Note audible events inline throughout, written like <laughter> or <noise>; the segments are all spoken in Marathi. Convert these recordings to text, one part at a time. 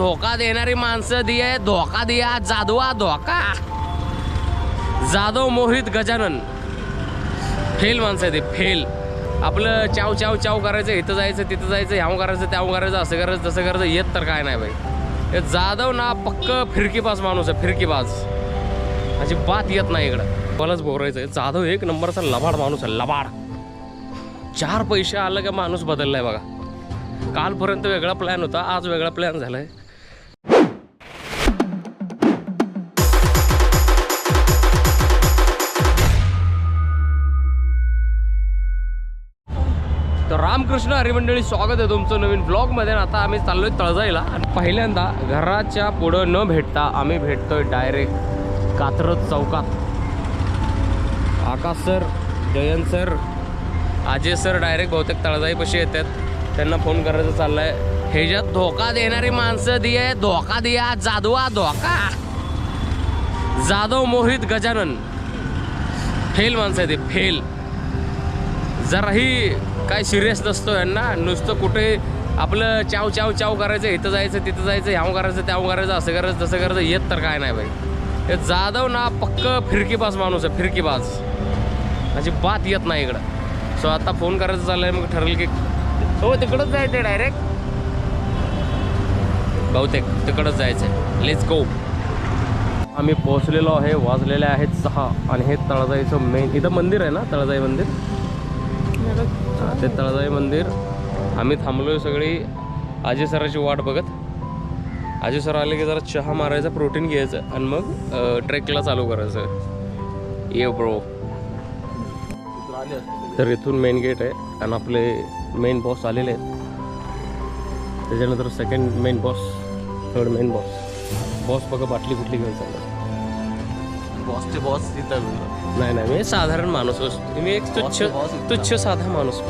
धोका देणारी माणसं दिये धोका दिया जादवा धोका. जाधव मोहित गजानन. फेल माणसं आहे ते फेल. आपलं चाव चाव चाव करायचं इथं जायचं तिथं जायचं ह्याव करायचं त्याव करायचं असं करायचं तसं करायचं येत तर काय नाही बाई. हे जाधव ना पक्क फिरकीबाज माणूस आहे फिरकीबाज. अशी बात येत नाही इकडं. मलाच बोरायचं आहे जाधव एक नंबरचा लबाड माणूस आहे लबाड. चार पैसे आलं का माणूस बदललाय बघा. कालपर्यंत वेगळा प्लॅन होता आज वेगळा प्लॅन झालाय. रामकृष्ण हरिमंडळी स्वागत आहे तुमचं नवीन ब्लॉगमध्ये आता आम्ही चाललोय तळजाईला. आणि पहिल्यांदा घराच्या पुढं न भेटता आम्ही भेटतोय डायरेक्ट कात्रज चौकात. Akash sir Jayant sir Ajay sir direct बहुतेक तळजाईपाशी येतात. त्यांना फोन करायचं चाललंय. ह्याच्यात धोका देणारी माणसं दिये धोका दिया जादवा धोका. जाधव मोहित गजानन. फेल माणसं आहे ते फेल जराही काय सिरियस नसतो यांना. नुसतं कुठे आपलं चाव चाव चाव करायचं इथं जायचं तिथं जायचं ह्याव करायचं त्याव करायचं असं करायचं तसं करायचं येत तर काय नाही बाई. हे जाधव ना पक्क फिरकीबाज माणूस आहे फिरकीबाज. अशी बात येत नाही इकडं. सो आता फोन करायचं चाललंय मग ठरलं की हो तिकडंच जायचं डायरेक्ट बहुतेक तिकडंच जायचं आहे लेट्स गो आम्ही पोहोचलेलो आहे वाजलेले आहेत सहा. आणि हे तळजाईचं मेन इथं मंदिर आहे ना तळजाई मंदिर? ते तळजाई मंदिर. आम्ही थांबलोय सगळी. आजी सराची वाट बघत. आजी सर आले की जरा चहा मारायचा प्रोटीन घ्यायचं आणि मग ट्रेकला चालू करायचं. ये ब्रो तर इथून मेन गेट आहे आणि आपले मेन बॉस आलेले आहेत. त्याच्यानंतर second main boss third main boss boss बघा बाटली कुठली घेऊन चालला बॉसचे बॉस तिथं. नाही नाही मी साधारण माणूस असतो मी एक तुच्छ. तुच्छ साधा माणूस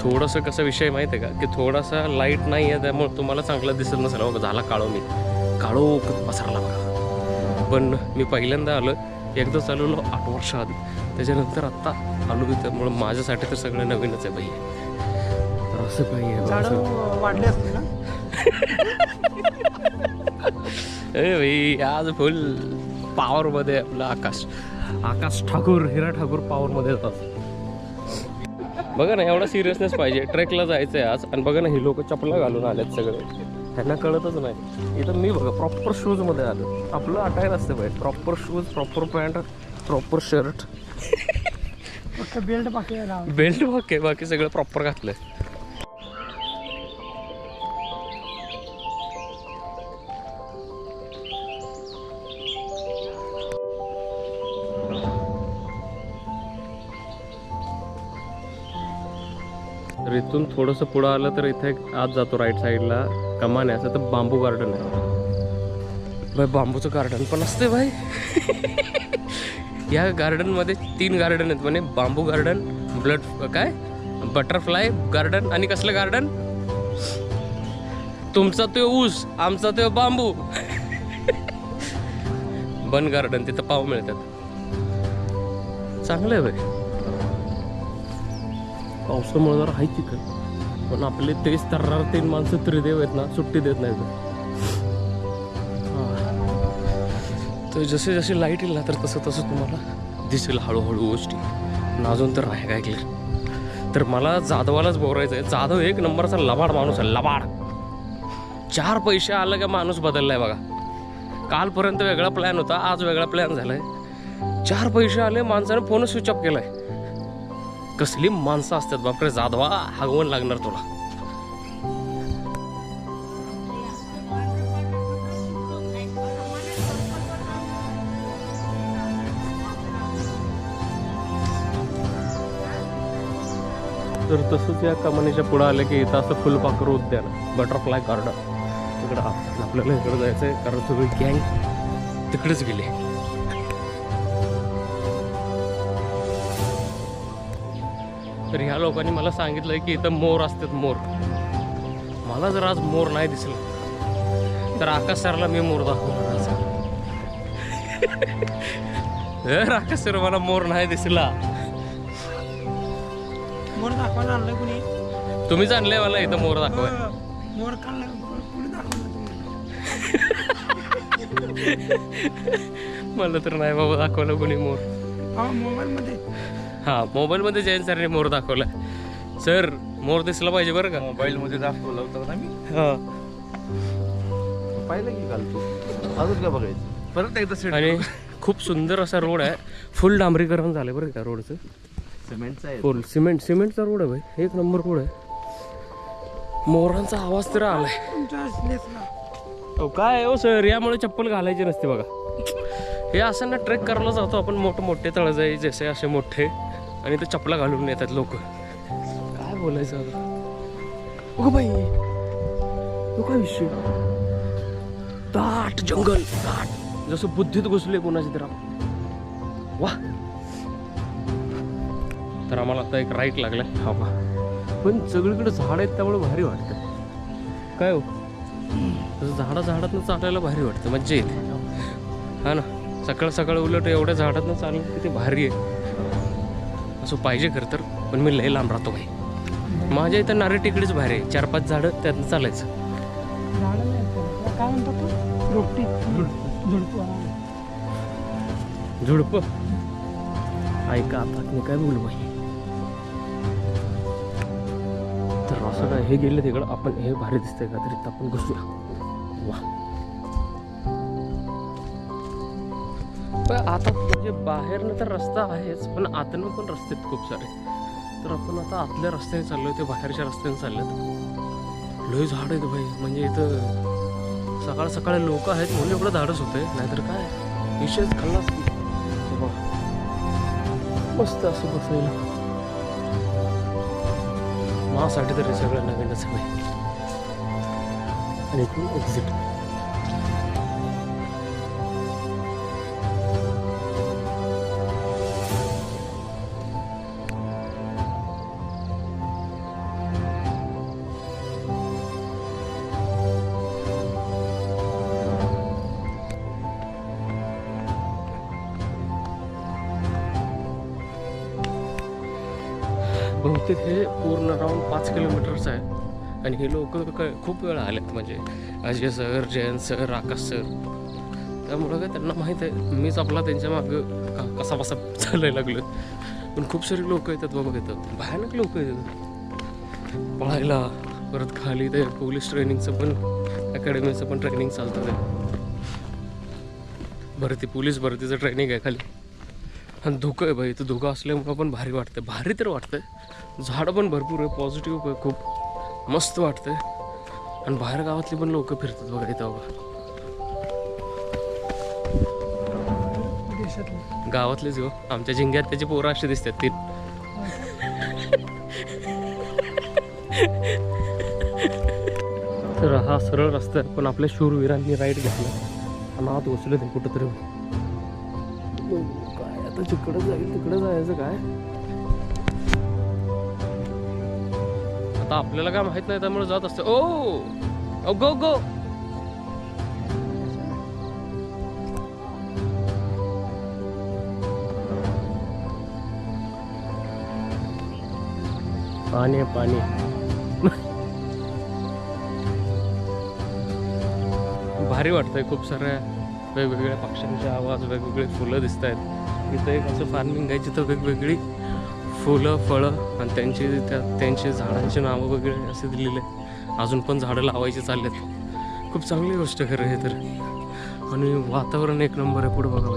थोडंसं कसं विषय माहिती आहे का? की थोडासा लाइट नाही आहे त्यामुळे तुम्हाला चांगलं दिसत नसेल. बघा झाला काळो मी काळो पसरला बघा. पण मी पहिल्यांदा आलो एकदा चालवलो आठ वर्ष आधी. त्याच्यानंतर आत्ता आलो त्यामुळे माझ्यासाठी तर सगळं नवीनच आहे बाई. तर असं काही आहे वाढले असते ना? <laughs> ए भाई आज फुल पॉवरमध्ये आपलं आकाश. आकाश ठाकूर हिरा ठाकूर पॉवरमध्ये येतात. बघा ना एवढा सिरियसनेस पाहिजे. ट्रेकला जायचं आहे आज. आणि बघा ना ही लोक चपला घालून आलेत सगळे. त्यांना कळतच नाही. इथं मी बघा प्रॉपर शूजमध्ये आलो. आपलं अटायर असतं पाहिजे proper shoes proper pant proper shirt belt बाकी बेल्ट बाकी बाकी सगळं प्रॉपर घातलंय. तर इथून थोडंसं पुढं आलं तर इथे एक आत जातो राईट साईडला कमान आहे असं तर बांबू गार्डन आहे. भाई बांबूचं गार्डन पण असते भाई. या गार्डनमध्ये तीन गार्डन आहेत म्हणे. बांबू गार्डन ब्लड काय? बटरफ्लाय गार्डन आणि कसलं गार्डन तुमचा तो ऊस आमचा तो बांबू. बन गार्डन तिथं पाव मिळतात. चांगलं आहे भाई. पावसामुळे जरा आहे चिकन पण आपले तेच तर्रार तीन माणसं त्रिदेव आहेत ना सुट्टी देत नाहीत. तर जसे जसे लाइट येईल ना तर तसं तसं तुम्हाला दिसेल हळूहळू गोष्टी. पण अजून तर आहे काय केलं तर मला जाधवालाच बोलायचं आहे जाधव एक नंबरचा लबाड माणूस आहे लबाड. चार पैसे आलं का माणूस बदललाय बघा. कालपर्यंत वेगळा प्लॅन होता आज वेगळा प्लॅन झालाय. चार पैसे आले माणसाने फोन स्विच ऑफ केलाय. कसली माणसं असतात बापरे जाधवा हागवण लागणार तुला. तर तसंच या कमानीच्या पुढं आलं की इथं असं फुलपाखरू उद्यान बटरफ्लाय गार्डन तिकडं आपल्याला इकडं जायचं आहे कारण सगळी गँग तिकडेच गेले. तर ह्या लोकांनी मला सांगितलंय की इथं मोर असतात मोर. मला जर आज मोर नाही दिसलं तर आकाश सरला मी मोर दाखवणार आज. ए, राकेश सर मला मोर नाही दिसला. मोर दाखवायला आणलं कुणी? तुम्हीच आणलंय मला इथं मोर दाखवाय. मोर <laughs> मला तर नाही बाबा दाखवलं कोणी मोर. मोबाईल मध्ये हा मोबाईल मध्ये जयंत सरने मोर दाखवला. सर मोर दिसला पाहिजे बरं का? मोबाईल मध्ये दाखवलं होतं ना मी. हा. पाहिलं की घालतो अजून काय बघायचं? परत एकदा सेट आणि खूप सुंदर असा रोड आहे. फुल डांबरीकरण झालं बरं का रोडचं? सिमेंटचा आहे. फुल सिमेंट सिमेंटचा रोड आहे भाई. एक नंबर रोड आहे. मोरांचा आवाज तर आलाय. अहो, काय हो सर? यामुळे चप्पल घालायची नसते बघा. हे असं ना ट्रेक करायला जातो आपण मोठे मोठे तळजाई जसे असे मोठे. आणि ते चपला घालून येतात लोक. काय बोलायचं अगं बाई तो काय विषय? दाट जंगल दाट. जसं बुद्धीत घुसले कोणाची तर वा. तर आम्हाला आता एक राईट लागलाय. हा पहा. पण सगळीकडे झाड आहेत त्यामुळे भारी वाटतं. काय हो? तसं झाडा झाडातनं चालायला भारी वाटतं. मज्जा येते. हा ना. सकाळ सकाळ उलट एवढ्या झाडातनं चाललं किती भारी आहे. असं पाहिजे खरं तर पण मी लय लांब राहतो भाई माझ्या इथं नारळ टिकडीच भारी आहे. चार पाच झाडं त्यातनं चालायचं. काय म्हणतो रोपटी झुडप. ऐका आता मी काय बोलू भाई तर असं काय हे गेलं तिकडं? आपण हे भारी दिसतंय का तरी आपण घुसूया. वा. पण आता म्हणजे बाहेरनं तर रस्ता आहेच पण आतनं पण रस्ते आहेत खूप सारे. तर आपण आता आतल्या रस्त्याने चाललो ते बाहेरच्या रस्त्याने चाललेत. लय झाड आहेत भाई म्हणजे इथं सकाळ सकाळी लोक आहेत म्हणून एवढं धाडस होतंय. नाहीतर काय? विषयच खाल्लाच मस्त असं बसायला. माझ्यासाठी तरी सगळं नवीनच आहे भाई. आणि इथून एक्झिट तिथे हे पूर्ण राऊंड पाच किलोमीटरचं आहे. आणि हे लोक काय खूप वेळा आलेत म्हणजे. Ajay sir Jayant sir Akash sir. त्यामुळं काय त्यांना माहीत आहे मीच आपला त्यांच्या मागं का कसा बसा चालायला लागलो पण खूप सारे लोक येतात बाबा येतात. भयानक लोक येतात. पळायला परत खाली ते पोलीस ट्रेनिंगचं पण अकॅडमीचं पण ट्रेनिंग चालतं ते. भरती पोलीस भरतीचं ट्रेनिंग आहे खाली. आणि धुकं आहे बाई इथं धुकं असल्यामुळं पण भारी वाटतं भारी तर वाटतं झाडं पण भरपूर आहे पॉझिटिव्ह आहे खूप. मस्त वाटतं आणि बाहेर गावातली पण लोक फिरतात बघा इथं बघा. गावातलेच गो. आमच्या जिंग्यात त्याची पोरं अशी दिसतात तीन. तर हा सरळ रस्ता आहे पण आपल्या शूरवीरांनी राईट घेतला. आणि आत घुसलं ते कुठंतरी. आता जिकडं जाईल तिकडं जायचं काय? आता आपल्याला काय माहीत नाही त्यामुळे जात असतं. ओ! गो गो! पाणी पाणी <laughs> भारी वाटतंय खूप साऱ्या वेगवेगळ्या पक्ष्यांचे आवाज वेगवेगळे फुलं दिसत आहेत इथं एक असं फार्मिंग आहे जिथं वेगवेगळी फुलं फळं आणि त्यांची त्या त्यांची झाडांची नावं वगैरे असे दिलेले अजून पण झाडं लावायची आहेत खूप चांगली गोष्ट खरं हे तर. आणि वातावरण एक नंबर आहे पुढे बघा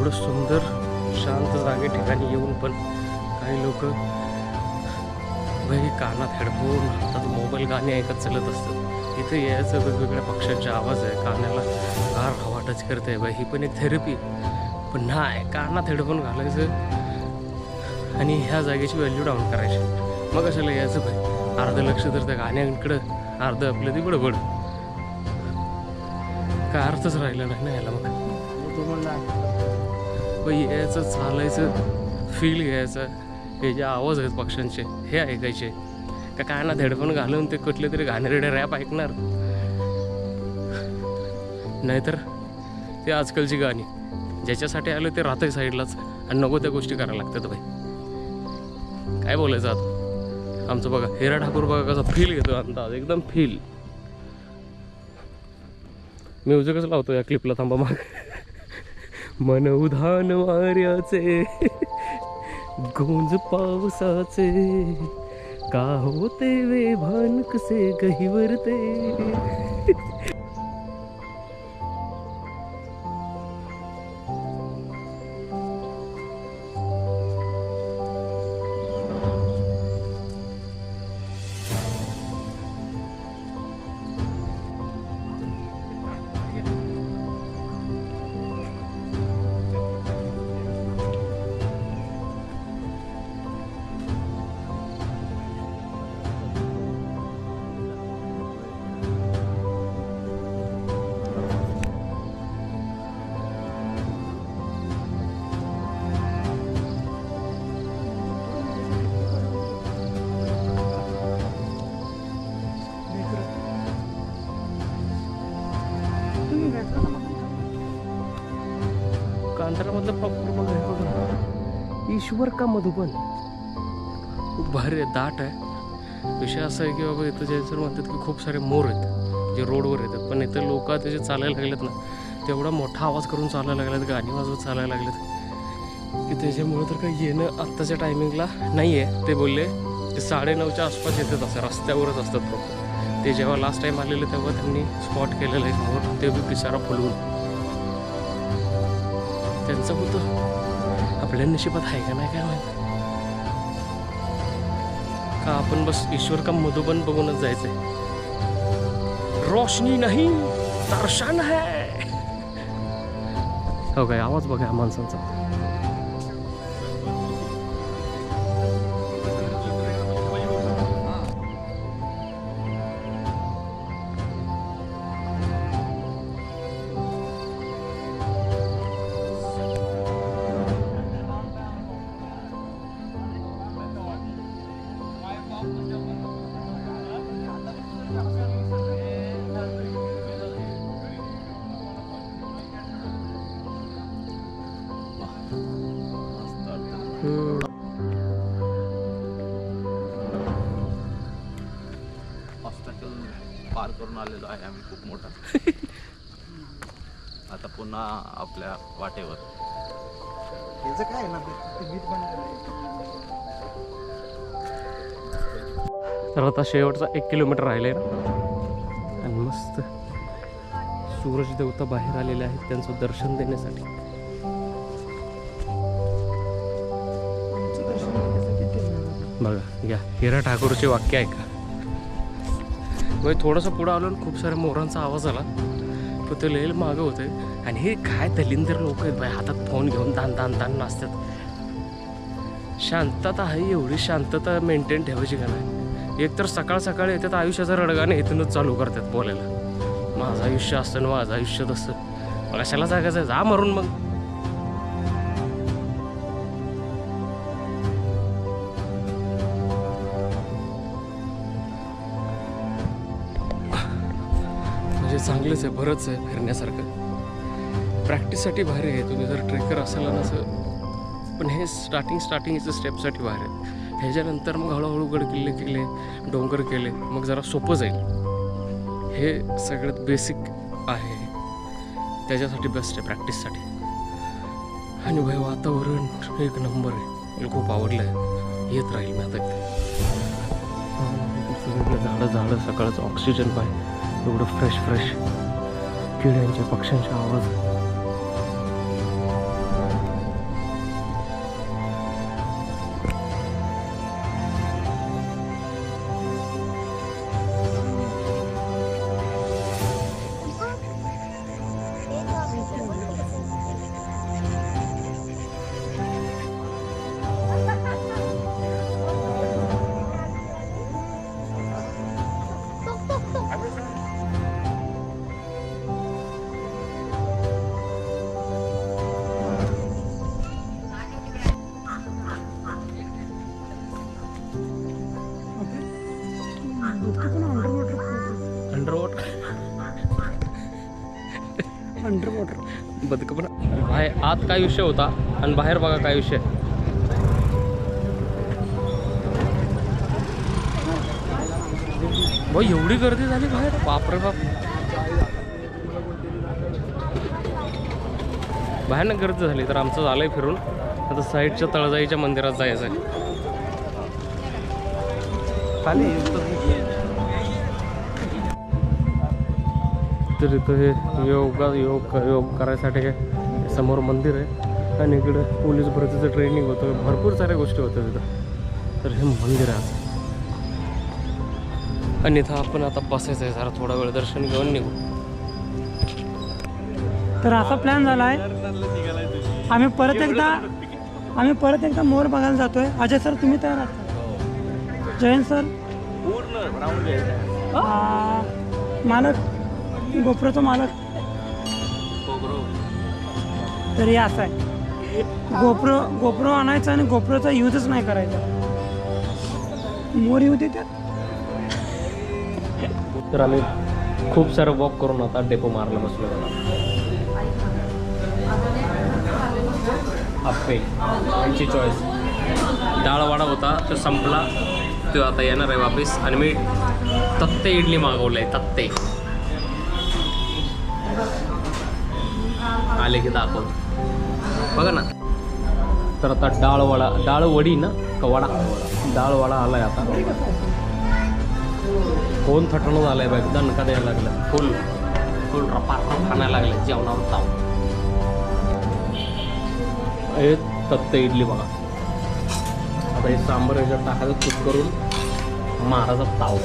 एवढं सुंदर शांत जागे ठिकाणी येऊन पण काही लोक भाई कानात हेडफोन हातात मोबाईल गाणी ऐकत चालत असतात. इथे यायचं वेगवेगळ्या पक्ष्यांचे आवाज आहे. कानाला गार हवा टच करते बाई ही पण एक थेरपी पण नाही कानात हेडफोन घालायचं आणि ह्या जागेची व्हॅल्यू डाऊन करायची. मग कशाला यायचं भाई? अर्धं लक्ष तर त्या गाण्याकडं अर्धं आपलं ती बड काय अर्थच राहिला नाही ना याला मग. तुम्हाला मग यायचं चालायचं फील घ्यायचं. हे जे आवाज आहेत पक्ष्यांचे हे ऐकायचे. का काय ना हेडफोन घालून ते कुठले तरी घाणेरडे रॅप ऐकणार? नाहीतर ते आजकालची गाणी ज्याच्यासाठी आलं ते राहतंय साईडलाच आणि नको त्या गोष्टी करायला लागतात भाई काय बोलायचं आता? आमचं बघा हिरा ठाकूर बघा कसा फील घेतो अंदाज एकदम फील म्युझिकच लावतो या क्लिपला थांबा मग. मन उधान वाऱ्याचे गोंज पावसाचे का होते वे भान कसे गहिवरते? कांतारामधलं प्रॉपर बघा हे ईश्वर का मधुबन? खूप भारी आहे दाट आहे. विषय असा आहे की बाबा इथं जे म्हणतात की खूप सारे मोर आहेत जे रोडवर येतात पण इथं लोक त्याचे चालायला लागलेत ना तेवढा मोठा आवाज करून चालायला लागलेत गाणी वाजवत चालायला लागलेत. की त्याच्यामुळे तर काही येणं आत्ताच्या टायमिंगला नाही आहे ते बोलले. ते साडेनऊच्या आसपास येतात असं रस्त्यावरच असतात फक्त ते जेव्हा लास्ट टाईम आलेले तेव्हा त्यांनी स्पॉट केलेलं आहे मोर ते बी पिसारा फुलवून. त्यांचा होतं. आपल्या नशिबात आहे का नाही काय माहीत? का आपण बस ईश्वर का मधुबन बघूनच जायचंय? रोशनी नाही दर्शन है हो काय आवाज बघा माणसांचा. ऑब्स्टॅकल पार करून आलेलो आहे आम्ही खूप मोठा. <laughs> आता पुन्हा आपल्या वाटेवर. याचं काय आहे ना तर आता शेवटचा एक किलोमीटर राहिलंय ना. आणि मस्त सूरज देवता बाहेर आलेले आहेत त्यांचं दर्शन देण्यासाठी. बघा या हिरा ठाकूरचे वाक्य आहे का म्हणजे मग थोडंसं पुढं आलो आणि खूप साऱ्या मोरांचा आवाज आला. पण ते लई मागं होते. आणि हे काय दलिंदर लोक आहेत बाई हातात फोन घेऊन दान दान दान नाचतात. शांतता आहे एवढी शांतता मेंटेन ठेवायची का नाही? एक तर सकाळ सकाळी येतात आयुष्याचा रडगाने इथूनच चालू करतात बोलायला. माझं आयुष्य असतं ना माझं आयुष्य तसं. मग कशाला जागायचं? जा मरून मग. आहे बरंच आहे फिरण्यासारखं. प्रॅक्टिससाठी भारी आहे तुम्ही जर ट्रेकर असाल ना असं पण हे स्टार्टिंग स्टार्टिंगचं स्टेपसाठी बाहेर आहे. ह्याच्यानंतर मग हळूहळू गड किल्ले किल्ले डोंगर केले मग जरा सोपं जाईल. हे सगळ्यात बेसिक आहे. त्याच्यासाठी बेस्ट आहे प्रॅक्टिससाठी आणि भाई वातावरण एक नंबर आहे. मला खूप आवडलं आहे येत राहील मी आता झाडं झाडं सकाळचं ऑक्सिजन पाय. एवढं फ्रेश फ्रेश किड्यांचे पक्ष्यांचे आवाज आत काय विषय होता आणि बाहेर बघा काय विषय. भाई एवढी गर्दी झाली बाहेर? बापरे बाप. बाहेर गर्दी झाली तर आमचं झालंय फिरून. आता साईडच्या तळजाईच्या मंदिरात जायचं आहे खाली तर इथं हे योगा योग योग करायसाठी हे समोर मंदिर आहे. आणि इकडं पोलीस भरतीचं ट्रेनिंग होतं. भरपूर साऱ्या गोष्टी होत्या तिथं. तर हे मंदिर आहे. आणि इथं आपण आता बसायचं आहे. जरा थोडा वेळ दर्शन घेऊन निघू. तर असा प्लॅन झाला आहे आम्ही परत एकदा आम्ही परत एकदा मोर बघायला जातोय. अजय सर तुम्ही तयार आहात जयंत सर? पूर्ण गोप्रोचा मालक. तर हे असं आहे. गोप्रो गोप्रो आणायचा आणि गोप्रोचा यूजच नाही करायचा. मोर येऊ देतात तर आम्ही खूप सारं वॉक करून आता डेपो मारला बसलो आप्पे यांची चॉईस डाळवाडा होता तो संपला. तो आता येणार आहे वापिस. आणि मी तत्ते इडली मागवलं आहे तत्ते. आले की दाखवतो. बघा ना. तर आता डाळवडा डाळवडी ना का वडा? डाळवडा आलाय आता. फोन थटणं झालंय बघ दणका द्यायला लागलं. फुल फुल रपा खाण्याला लागले जेवणावर ताव. हे तत्त इडली बघा. आता हे सांबर ह्याच्यात टाकायचं तूप करून महाराजा ताव.